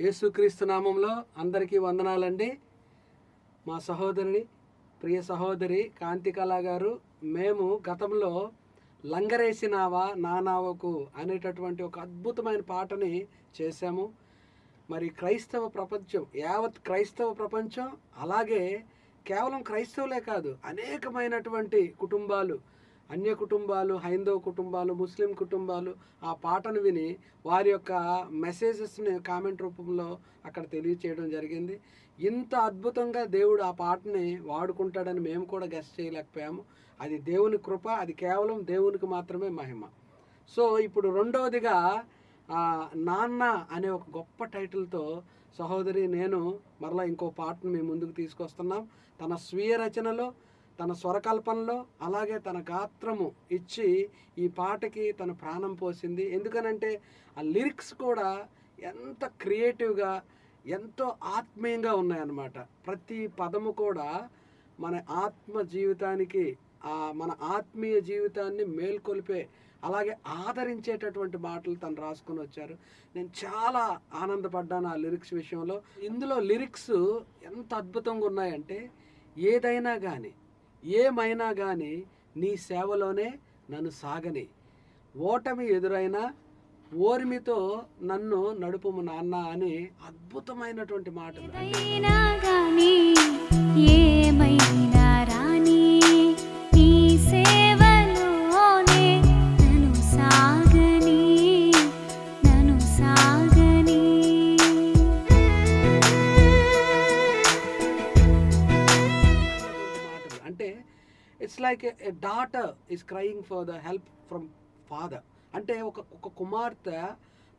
యేసుక్రీస్తు నామంలో అందరికీ వందనాలండి. మా సహోదరిని ప్రియ సహోదరి కాంతికళ గారు మేము గతంలో లంగరేసినావా నానావకు అనేటటువంటి ఒక అద్భుతమైన పాటని చేశాము. మరి క్రైస్తవ ప్రపంచం యావత్ క్రైస్తవ ప్రపంచం అలాగే కేవలం క్రైస్తవులే కాదు అనేకమైనటువంటి కుటుంబాలు అన్య కుటుంబాలు హైందవ కుటుంబాలు ముస్లిం కుటుంబాలు ఆ పాటను విని వారి యొక్క మెసేజెస్ని కామెంట్ రూపంలో అక్కడ తెలియచేయడం జరిగింది. ఇంత అద్భుతంగా దేవుడు ఆ పాటని వాడుకుంటాడని మేము కూడా గెస్ట్ చేయలేకపోయాము. అది దేవుని కృప అది కేవలం దేవునికి మాత్రమే మహిమ. సో ఇప్పుడు రెండవదిగా నాన్న అనే ఒక గొప్ప టైటిల్తో సహోదరి నేను మరలా ఇంకో పాటను మీ ముందుకు తీసుకొస్తున్నాం. తన స్వీయ రచనలో తన స్వరకల్పనలో అలాగే తన గాత్రము ఇచ్చి ఈ పాటకి తన ప్రాణం పోసింది. ఎందుకనంటే ఆ లిరిక్స్ కూడా ఎంత క్రియేటివ్గా ఎంతో ఆత్మీయంగా ఉన్నాయన్నమాట. ప్రతి పదము కూడా మన ఆత్మ జీవితానికి ఆ మన ఆత్మీయ జీవితాన్ని మేల్కొల్పే అలాగే ఆదరించేటటువంటి మాటలు తను రాసుకొని వచ్చారు. నేను చాలా ఆనందపడ్డాను ఆ లిరిక్స్ విషయంలో. ఇందులో లిరిక్స్ ఎంత అద్భుతంగా ఉన్నాయంటే ఏదైనా కానీ ఏమైనా కానీ నీ సేవలోనే నన్ను సాగని. ఓటమి ఎదురైనా ఓర్మితో నన్ను నడుపుము నాన్న అని అద్భుతమైనటువంటి మాటలు. ఏమైనా it's like a daughter is crying for the help from father అంటే ఒక ఒక కుమార్తె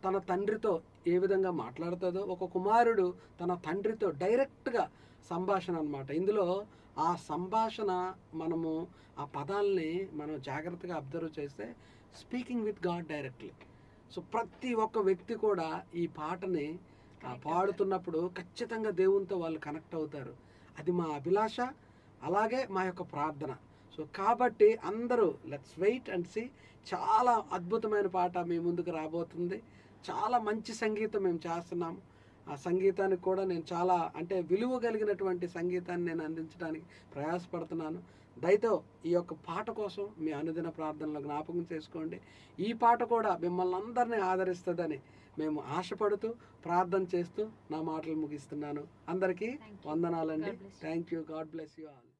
తన తండ్రితో ఏ విధంగా మాట్లాడుతుందో ఒక కుమారుడు తన తండ్రితో డైరెక్ట్గా సంభాషణ అన్నమాట. ఇందులో ఆ సంభాషణ మనము ఆ పదాల్ని మనం జాగ్రత్తగా అబ్జర్వ్ చేస్తే speaking with God directly so ప్రతి ఒక్క వ్యక్తి కూడా ఈ పాటని పాడుతున్నప్పుడు ఖచ్చితంగా దేవునితో వాళ్ళు కనెక్ట్ అవుతారు. అది మా అభిలాష అలాగే మా యొక్క ప్రార్థన. సో కాబట్టి అందరూ లెట్స్ వెయిట్ అండ్ సి చాలా అద్భుతమైన పాట మీ ముందుకు రాబోతుంది. చాలా మంచి సంగీతం మేము చేస్తున్నాము ఆ సంగీతానికి కూడా నేను చాలా అంటే విలువ కలిగినటువంటి సంగీతాన్ని నేను అందించడానికి ప్రయాసపడుతున్నాను. దయతో ఈ యొక్క పాట కోసం మీ అనుదిన ప్రార్థనలో జ్ఞాపకం చేసుకోండి. ఈ పాట కూడా మిమ్మల్ని అందరినీ ఆదరిస్తుందని మేము ఆశపడుతూ ప్రార్థన చేస్తూ నా మాటలు ముగిస్తున్నాను. అందరికీ. వందనాలండి. Thank you God bless you all